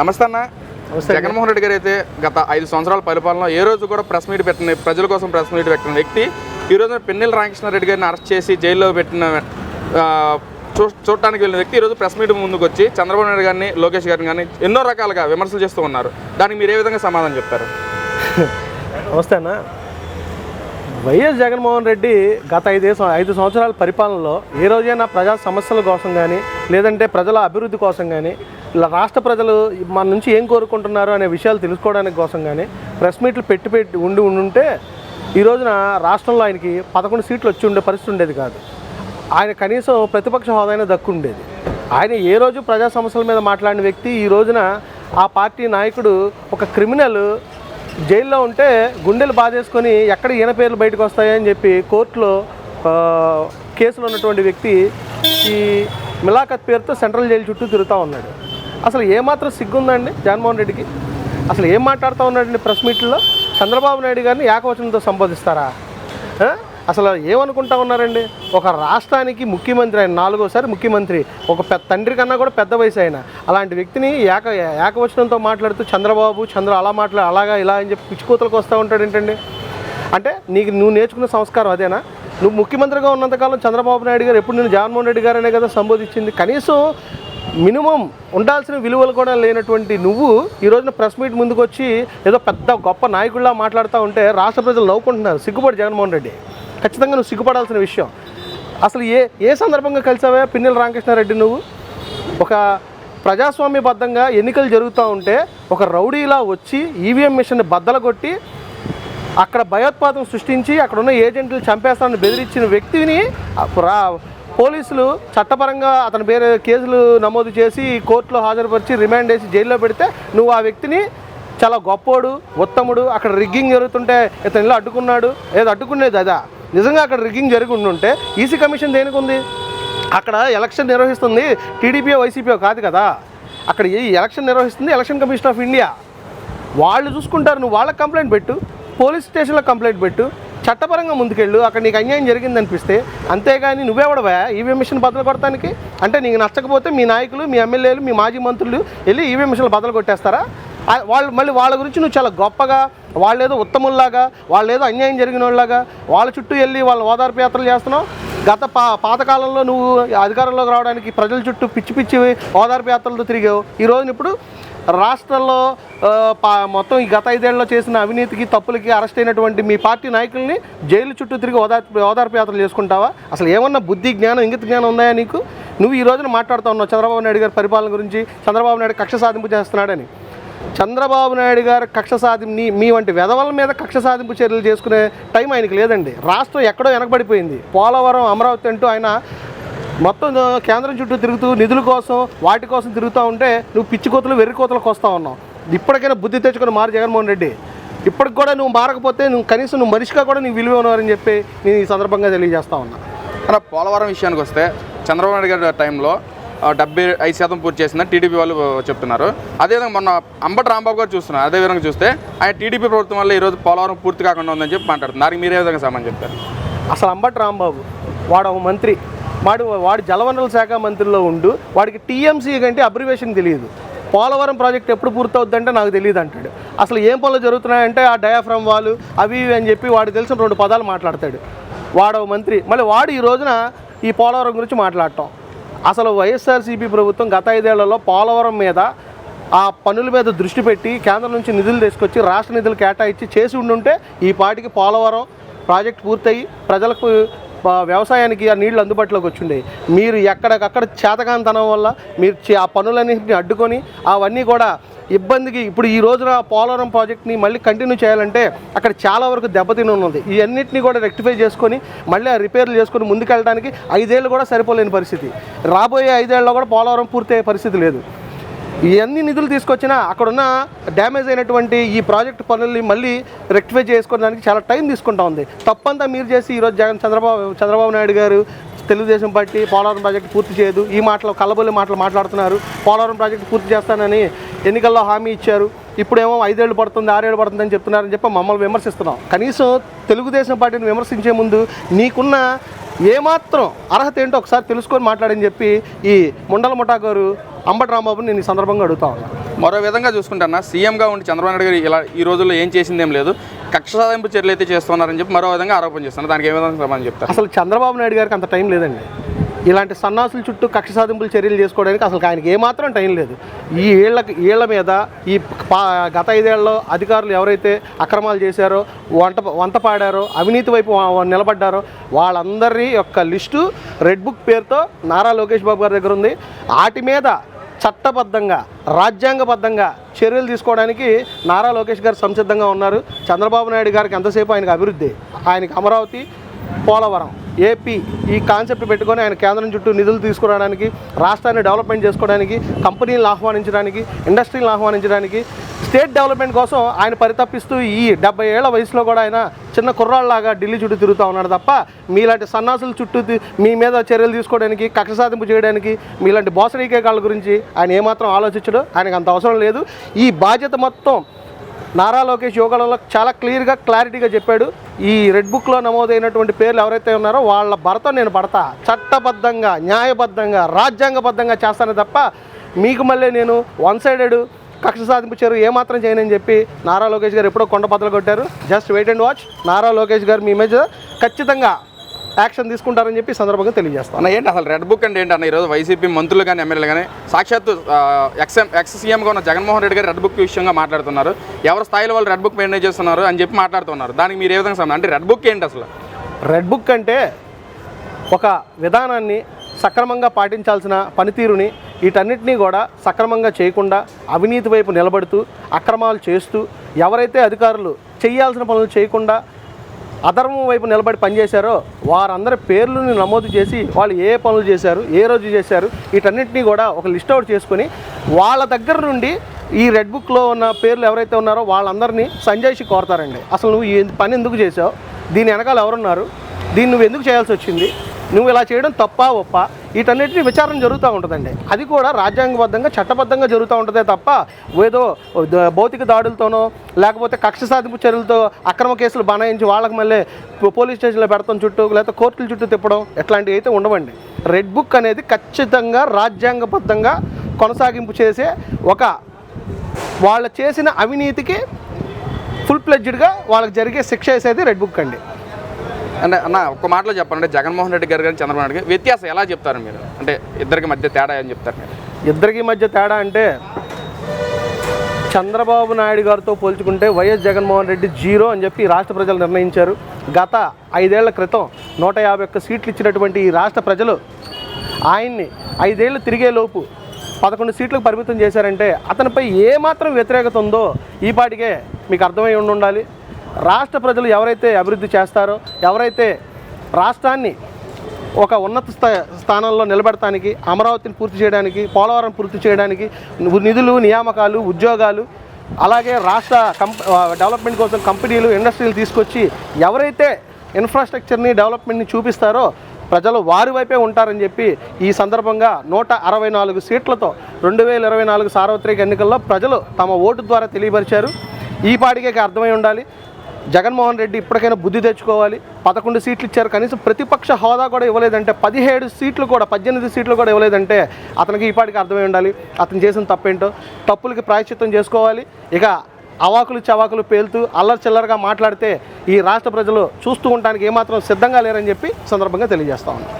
నమస్తే అన్న. జగన్మోహన్ రెడ్డి గారు అయితే గత ఐదు సంవత్సరాల పరిపాలనలో ఏ రోజు కూడా ప్రెస్ మీట్ పెట్టిన ప్రజల కోసం ప్రెస్ మీట్ పెట్టిన వ్యక్తి. ఈ రోజు పిన్నెల రామకృష్ణారెడ్డి గారిని అరెస్ట్ చేసి జైల్లో పెట్టిన చూ చూడటానికి వెళ్ళిన వ్యక్తి ఈరోజు ప్రెస్ మీట్ ముందుకు వచ్చి చంద్రబాబు నాయుడు గారిని లోకేష్ గారిని కానీ ఎన్నో రకాలుగా విమర్శలు చేస్తూ ఉన్నారు. దానికి మీరు ఏ విధంగా సమాధానం చెప్తారు? నమస్తే అన్న. వైఎస్ జగన్మోహన్ రెడ్డి గత ఐదు ఐదు సంవత్సరాల పరిపాలనలో ఏ రోజైనా ప్రజా సమస్యల కోసం కానీ లేదంటే ప్రజల అభివృద్ధి కోసం కానీ రాష్ట్ర ప్రజలు మన నుంచి ఏం కోరుకుంటున్నారు అనే విషయాలు తెలుసుకోవడానికి కోసం కానీ ప్రెస్ మీట్లు పెట్టి పెట్టి ఉండి ఉండుంటే ఈ రోజున రాష్ట్రంలో ఆయనకి పదకొండు సీట్లు వచ్చి ఉండే పరిస్థితి ఉండేది కాదు. ఆయన కనీసం ప్రతిపక్ష హోదానే దక్కుండేది ఆయన ఏ రోజు ప్రజా సమస్యల మీద మాట్లాడిన వ్యక్తి ఈ రోజున ఆ పార్టీ నాయకుడు ఒక క్రిమినల్ జైల్లో ఉంటే గుండెలు బాధేసుకొని ఎక్కడ ఈయన పేర్లు బయటకు వస్తాయని చెప్పి కోర్టులో కేసులో ఉన్నటువంటి వ్యక్తి ఈ మిలాఖత్ పేరుతో సెంట్రల్ జైలు చుట్టూ తిరుగుతూ ఉన్నాడు. అసలు ఏమాత్రం సిగ్గుందండి జగన్మోహన్ రెడ్డికి? అసలు ఏం మాట్లాడుతూ ఉన్నాడండి ప్రెస్ మీట్లో చంద్రబాబు నాయుడు గారిని ఏకవచనంతో సంబోధిస్తారా? అసలు ఏమనుకుంటా ఉన్నారండి? ఒక రాష్ట్రానికి ముఖ్యమంత్రి ఆయన నాలుగోసారి ముఖ్యమంత్రి ఒక పెద్ద తండ్రి కన్నా కూడా పెద్ద వయసు ఆయన అలాంటి వ్యక్తిని ఏక ఏకవచనంతో మాట్లాడుతూ చంద్రబాబు చంద్ర అలా మాట్లా అలాగా ఇలా అని చెప్పి పిచ్చికూతలకు వస్తూ ఉంటాడు ఏంటండి? అంటే నీకు నువ్వు నేర్చుకున్న సంస్కారం అదేనా? నువ్వు ముఖ్యమంత్రిగా ఉన్నంతకాలం చంద్రబాబు నాయుడు గారు ఎప్పుడు నేను జగన్మోహన్ రెడ్డి గారనే కదా సంబోధించింది. కనీసం మినిమం ఉండాల్సిన విలువలు కూడా లేనటువంటి నువ్వు ఈ రోజున ప్రెస్ మీట్ ముందుకు వచ్చి ఏదో పెద్ద గొప్ప నాయకుడిలా మాట్లాడుతూ ఉంటే రాష్ట్ర ప్రజలు నవ్వుకుంటున్నారు. సిగ్గుపడి జగన్మోహన్ రెడ్డి. ఖచ్చితంగా నువ్వు సిగ్గుపడాల్సిన విషయం. అసలు ఏ ఏ సందర్భంగా కలిసావా పిన్నెల రామకృష్ణారెడ్డి నువ్వు? ఒక ప్రజాస్వామ్యబద్ధంగా ఎన్నికలు జరుగుతూ ఉంటే ఒక రౌడీలా వచ్చి ఈవీఎం మిషన్ బద్దలగొట్టి అక్కడ భయోత్పాదం సృష్టించి అక్కడ ఉన్న ఏజెంట్లు చంపేస్తానని బెదిరించిన వ్యక్తిని రా పోలీసులు చట్టపరంగా అతని పేరు కేసులు నమోదు చేసి కోర్టులో హాజరుపరిచి రిమాండ్ వేసి జైల్లో పెడితే నువ్వు ఆ వ్యక్తిని చాలా గొప్పోడు ఉత్తముడు అక్కడ రిగ్గింగ్ జరుగుతుంటే ఇతను ఇలా అడ్డుకున్నాడు. ఏదో అడ్డుకునేది అదా? నిజంగా అక్కడ రిగ్గింగ్ జరిగి ఉండుంటే ఈసీ కమిషన్ దేనికి ఉంది? అక్కడ ఎలక్షన్ నిర్వహిస్తుంది టీడీపీ వైసీపీ కాదు కదా. అక్కడ ఈ ఎలక్షన్ నిర్వహిస్తుంది ఎలక్షన్ కమిషన్ ఆఫ్ ఇండియా వాళ్ళు చూసుకుంటారు నువ్వు వాళ్ళకి కంప్లైంట్ పెట్టు పోలీస్ స్టేషన్లో కంప్లైంట్ పెట్టు చట్టపరంగా ముందుకెళ్ళు అక్కడ నీకు అన్యాయం జరిగింది అనిపిస్తే అంతేగాని నువ్వెవడవా ఈవీఎం మిషన్ బదులు కొడటానికి అంటే నీకు నచ్చకపోతే మీ నాయకులు మీ ఎమ్మెల్యేలు మీ మాజీ మంత్రులు వెళ్ళి ఈవీఎం మిషన్లు బదులు కొట్టేస్తారా? వాళ్ళు మళ్ళీ వాళ్ళ గురించి నువ్వు చాలా గొప్పగా వాళ్ళేదో ఉత్తముల్లాగా వాళ్ళేదో అన్యాయం జరిగిన వాళ్ళలాగా వాళ్ళ చుట్టూ వెళ్ళి వాళ్ళ ఓదార్పు యాత్రలు చేస్తున్నావు? గత పా పాతకాలంలో నువ్వు అధికారంలోకి రావడానికి ప్రజల చుట్టూ పిచ్చి పిచ్చి ఓదార్పు యాత్రలతో తిరిగావు. ఈ రోజున ఇప్పుడు రాష్ట్రంలో పా- మొత్తం ఈ గత ఐదేళ్ళలో చేసిన అవినీతికి తప్పులకి అరెస్ట్ అయినటువంటి మీ పార్టీ నాయకుల్ని జైలు చుట్టూ తిరిగి ఓదార్పు ఓదార్పు యాత్రలు చేసుకుంటావా? అసలు ఏమన్నా బుద్ధి జ్ఞానం ఇంగిత జ్ఞానం ఉందా నీకు? నువ్వు ఈ రోజున మాట్లాడుతూ ఉన్నావు చంద్రబాబు నాయుడు గారి పరిపాలన గురించి చంద్రబాబు నాయుడు కక్ష సాధింపు చేస్తున్నాడని. చంద్రబాబు నాయుడు గారు కక్ష సాధింపు మీ వంటి వెధవల మీద కక్ష సాధింపు చర్యలు చేసుకునే టైం ఆయనకి లేదండి. రాష్ట్రం ఎక్కడో వెనకబడిపోయింది. పోలవరం అమరావతి అంటూ ఆయన మొత్తం కేంద్రం చుట్టూ తిరుగుతూ నిధుల కోసం వాటి కోసం తిరుగుతూ ఉంటే నువ్వు పిచ్చి కోతలు వెర్రి కోతలకు వస్తూ ఉన్నావు. ఇప్పటికైనా బుద్ధి తెచ్చుకుని మారు జగన్మోహన్ రెడ్డి. ఇప్పటికి కూడా నువ్వు మారకపోతే నువ్వు కనీసం నువ్వు మనిషిగా కూడా నీకు విలువ ఉన్నారని చెప్పి నేను ఈ సందర్భంగా తెలియజేస్తా ఉన్నా. అలా పోలవరం విషయానికి వస్తే చంద్రబాబు నాయుడు గారి టైంలో డెబ్బై ఐదు శాతం పూర్తి చేసిందని టీడీపీ వాళ్ళు చెప్తున్నారు. అదేవిధంగా మొన్న అంబటి రాంబాబు గారు చూస్తున్నారు. అదే విధంగా చూస్తే ఆయన టీడీపీ ప్రభుత్వం వల్ల ఈరోజు పోలవరం పూర్తి కాకుండా ఉందని చెప్పి మాట్లాడుతున్నారు. దానికి మీరే విధంగా సమాధానం చెప్తారు? అసలు అంబటి రాంబాబు వాడు ఒక మంత్రి. వాడు వాడు జలవనరుల శాఖ మంత్రిలో ఉండు వాడికి టీఎంసీ కంటే అబ్రివేషన్ తెలియదు. పోలవరం ప్రాజెక్ట్ ఎప్పుడు పూర్తవుద్దంటే నాకు తెలియదు అంటాడు. అసలు ఏం పనులు జరుగుతున్నాయంటే ఆ డయాఫ్రమ్ వాళ్ళు అవి ఇవి అని చెప్పి వాడు తెలిసిన రెండు పదాలు మాట్లాడతాడు. వాడవ మంత్రి. మళ్ళీ వాడు ఈ రోజున ఈ పోలవరం గురించి మాట్లాడటం. అసలు వైఎస్ఆర్సీపీ ప్రభుత్వం గత ఐదేళ్ళలో పోలవరం మీద ఆ పనుల మీద దృష్టి పెట్టి కేంద్రం నుంచి నిధులు తీసుకొచ్చి రాష్ట్ర నిధులు కేటాయించి చేసి ఉండుంటే ఈ పాటికి పోలవరం ప్రాజెక్ట్ పూర్తయి ప్రజలకు వ్యవసాయానికి ఆ నీళ్ళు అందుబాటులోకి వచ్చిండే. మీరు ఎక్కడికక్కడ చేతకాంతనం వల్ల మీరు చే- ఆ పనులన్నింటిని అడ్డుకొని అవన్నీ కూడా ఇబ్బందికి ఇప్పుడు ఈ రోజున పోలవరం ప్రాజెక్ట్ని మళ్ళీ కంటిన్యూ చేయాలంటే అక్కడ చాలా వరకు దెబ్బతిని ఉన్నది. ఇవన్నిటిని కూడా రెక్టిఫై చేసుకొని మళ్ళీ ఆ రిపేర్లు చేసుకొని ముందుకెళ్ళడానికి ఐదేళ్ళు కూడా సరిపోలేని పరిస్థితి. రాబోయే ఐదేళ్ళలో కూడా పోలవరం పూర్తయ్యే పరిస్థితి లేదు. ఎన్ని నిధులు తీసుకొచ్చినా అక్కడున్న డ్యామేజ్ అయినటువంటి ఈ ప్రాజెక్ట్ పనుల్ని మళ్ళీ రెక్టిఫై చేసుకోవడానికి చాలా టైం తీసుకుంటా ఉంది. తప్పంతా మీరు చేసి ఈరోజు జగన్ చంద్రబాబు చంద్రబాబు నాయుడు గారు తెలుగుదేశం పార్టీ పోలవరం ప్రాజెక్టు పూర్తి చేయదు. ఈ మాటలు కలబోలి మాటలు మాట్లాడుతున్నారు. పోలవరం ప్రాజెక్టు పూర్తి చేస్తానని ఎన్నికల్లో హామీ ఇచ్చారు. ఇప్పుడేమో ఐదేళ్ళు పడుతుంది ఆరేళ్ళు పడుతుందని చెప్తున్నారని చెప్పి మమ్మల్ని విమర్శిస్తున్నాం. కనీసం తెలుగుదేశం పార్టీని విమర్శించే ముందు నీకున్న ఏమాత్రం అర్హత ఏంటో ఒకసారి తెలుసుకొని మాట్లాడని చెప్పి ఈ ముండల ముఠా గారు అంబటి రాంబాబుని నేను ఈ సందర్భంగా అడుగుతా ఉన్నా. మరో విధంగా చూసుకుంటున్నా సీఎంగా ఉండి చంద్రబాబు నాయుడు గారు ఇలా ఈ రోజుల్లో ఏం చేసిందేం లేదు కక్ష సాధింపు చర్యలు అయితే చేస్తున్నారని చెప్పి మరో విధంగా ఆరోపణ చేస్తున్నారు దానికి ఏ విధంగా సమాధానం చెప్తారు? అసలు చంద్రబాబు నాయుడు గారికి అంత టైం లేదండి. ఇలాంటి సన్నాసుల చుట్టూ కక్ష సాధింపులు చర్యలు చేసుకోవడానికి అసలు ఆయనకి ఏమాత్రం టైం లేదు. ఈ ఏళ్ళకి ఏళ్ళ మీద ఈ పా గత ఐదేళ్ళలో అధికారులు ఎవరైతే అక్రమాలు చేశారో వంట వంత పాడారో అవినీతి వైపు నిలబడ్డారో వాళ్ళందరి యొక్క లిస్టు రెడ్ బుక్ పేరుతో నారా లోకేష్ బాబు గారి దగ్గర ఉంది. వాటి మీద చట్టబద్ధంగా రాజ్యాంగబద్ధంగా చర్యలు తీసుకోవడానికి నారా లోకేష్ గారు సంసిద్ధంగా ఉన్నారు. చంద్రబాబు నాయుడు గారికి ఎంతసేపు ఆయనకు అభివృద్ధి? ఆయనకి అమరావతి పోలవరం ఏపీ ఈ కాన్సెప్ట్ పెట్టుకొని ఆయన కేంద్రం చుట్టూ నిధులు తీసుకురావడానికి రాష్ట్రాన్ని డెవలప్మెంట్ చేసుకోవడానికి కంపెనీలను ఆహ్వానించడానికి ఇండస్ట్రీలను ఆహ్వానించడానికి స్టేట్ డెవలప్మెంట్ కోసం ఆయన పరితపిస్తూ ఈ డెబ్బై ఏళ్ళ వయసులో కూడా ఆయన చిన్న కుర్రాళ్ళలాగా ఢిల్లీ చుట్టూ తిరుగుతూ ఉన్నాడు తప్ప మీలాంటి సన్నాసుల చుట్టూ మీ మీద చర్యలు తీసుకోవడానికి కక్ష సాధింపు చేయడానికి మీలాంటి బోసడీకే కాళ్ళ గురించి ఆయన ఏమాత్రం ఆలోచించడు ఆయనకు అంత అవసరం లేదు. ఈ బాధ్యత మొత్తం నారా లోకేష్ యోగాలలో చాలా క్లియర్గా క్లారిటీగా చెప్పాడు. ఈ రెడ్ బుక్లో నమోదైనటువంటి పేర్లు ఎవరైతే ఉన్నారో వాళ్ళ భర్త నేను పడతా. చట్టబద్ధంగా న్యాయబద్ధంగా రాజ్యాంగబద్ధంగా చేస్తాను తప్ప మీకు మళ్ళీ నేను వన్ సైడెడ్ కక్ష సాధింపు చర్య ఏమాత్రం చేయనని చెప్పి నారా లోకేష్ గారు ఎప్పుడో కొండ బద్దలు కొట్టారు. Just wait and watch. Nara Lokesh garu మీ మీద ఖచ్చితంగా యాక్షన్ తీసుకుంటారని చెప్పి సందర్భంగా తెలియజేస్తాను అన్న ఏంటి అసలు రెడ్ బుక్ అంటే ఏంటి అన్న? ఈరోజు వైసీపీ మంత్రులు కానీ ఎమ్మెల్యేలు కానీ సాక్షాత్తు ఎక్స్ ఎక్స్ సీఎంగా ఉన్న జగన్మోహన్ రెడ్డి గారు రెడ్ బుక్ విషయంగా మాట్లాడుతున్నారు. ఎవరి స్థాయిలో వాళ్ళు రెడ్ బుక్ మెయింటైన్ చేస్తున్నారు అని చెప్పి మాట్లాడుతున్నారు. దానికి మీరు ఏ విధంగా సమాధానం? అంటే రెడ్ బుక్ ఏంటి అసలు? రెడ్ బుక్ అంటే ఒక విధానాన్ని సక్రమంగా పాటించాల్సిన పనితీరుని వీటన్నిటినీ కూడా సక్రమంగా చేయకుండా అవినీతి వైపు నిలబడుతూ అక్రమాలు చేస్తూ ఎవరైతే అధికారులు చేయాల్సిన పనులు చేయకుండా అధర్మం వైపు నిలబడి పనిచేశారో వారందరి పేర్లను నమోదు చేసి వాళ్ళు ఏ పనులు చేశారు ఏ రోజు చేశారు వీటన్నిటినీ కూడా ఒక లిస్ట్ అవుట్ చేసుకొని వాళ్ళ దగ్గర నుండి ఈ రెడ్ బుక్లో ఉన్న పేర్లు ఎవరైతే ఉన్నారో వాళ్ళందరినీ సంజయ్షి కోరతారండి. అసలు నువ్వు ఈ పని ఎందుకు చేసావు దీని వెనకాల ఎవరున్నారు? దీన్ని నువ్వు ఎందుకు చేయాల్సి వచ్చింది? నువ్వు ఇలా చేయడం తప్ప ఒప్ప? వీటన్నిటిని విచారణ జరుగుతూ ఉంటుందండి. అది కూడా రాజ్యాంగబద్ధంగా చట్టబద్ధంగా జరుగుతూ ఉంటుందే తప్ప ఏదో భౌతిక దాడులతోనో లేకపోతే కక్ష సాధింపు చర్యలతో అక్రమ కేసులు బనాయించి వాళ్ళకి మళ్ళీ పోలీస్ స్టేషన్లో పెడతాం చుట్టూ లేకపోతే కోర్టుల చుట్టూ తిప్పడం ఇట్లాంటివి అయితే ఉండవండి. రెడ్ బుక్ అనేది ఖచ్చితంగా రాజ్యాంగబద్ధంగా కొనసాగింపు చేసే ఒక వాళ్ళు చేసిన అవినీతికి ఫుల్ ప్లెడ్జ్డ్గా వాళ్ళకి జరిగే శిక్ష వేసేది రెడ్ బుక్ అండి. అంటే అన్న ఒక మాటలో చెప్పాలంటే జగన్మోహన్ రెడ్డి గారు కానీ చంద్రబాబు నాయుడు గారు వ్యత్యాసం ఎలా చెప్తారు మీరు? అంటే ఇద్దరికి మధ్య తేడా అని చెప్తారు మీరు? ఇద్దరికి మధ్య తేడా అంటే చంద్రబాబు నాయుడు గారితో పోల్చుకుంటే వైఎస్ జగన్మోహన్ రెడ్డి జీరో అని చెప్పి రాష్ట్ర ప్రజలు నిర్ణయించారు. గత ఐదేళ్ళ క్రితం నూట యాభై ఒక్క సీట్లు ఇచ్చినటువంటి ఈ రాష్ట్ర ప్రజలు ఆయన్ని ఐదేళ్ళు తిరిగే లోపు పదకొండు సీట్లకు పరిమితం చేశారంటే అతనిపై ఏమాత్రం వ్యతిరేకత ఉందో ఈ పాటికే మీకు అర్థమై ఉండి ఉండాలి. రాష్ట్ర ప్రజలు ఎవరైతే అభివృద్ధి చేస్తారో ఎవరైతే రాష్ట్రాన్ని ఒక ఉన్నత స్థా స్థానంలో నిలబెడటానికి అమరావతిని పూర్తి చేయడానికి పోలవరం పూర్తి చేయడానికి నిధులు నియామకాలు ఉద్యోగాలు అలాగే రాష్ట్ర డెవలప్మెంట్ కోసం కంపెనీలు ఇండస్ట్రీలు తీసుకొచ్చి ఎవరైతే ఇన్ఫ్రాస్ట్రక్చర్ని డెవలప్మెంట్ని చూపిస్తారో ప్రజలు వారి వైపే ఉంటారని చెప్పి ఈ సందర్భంగా నూట అరవై నాలుగు సీట్లతో రెండు వేల ఇరవై నాలుగు సార్వత్రిక ఎన్నికల్లో ప్రజలు తమ ఓటు ద్వారా తెలియపరిచారు. ఈ పాటికే అర్థమై ఉండాలి. జగన్మోహన్ రెడ్డి ఇప్పటికైనా బుద్ధి తెచ్చుకోవాలి. పదకొండు సీట్లు ఇచ్చారు. కనీసం ప్రతిపక్ష హోదా కూడా ఇవ్వలేదంటే పదిహేడు సీట్లు కూడా పద్దెనిమిది సీట్లు కూడా ఇవ్వలేదంటే అతనికి ఈపాటికి అర్థమై ఉండాలి. అతను చేసిన తప్పేంటో తప్పులకి ప్రాయశ్చిత్తం చేసుకోవాలి. ఇక అవాకులు చవాకులు పేలుతూ అల్లరి చిల్లరగా మాట్లాడితే ఈ రాష్ట్ర ప్రజలు చూస్తూ ఉండడానికి ఏమాత్రం సిద్ధంగా లేరని చెప్పి సందర్భంగా తెలియజేస్తా ఉన్నాను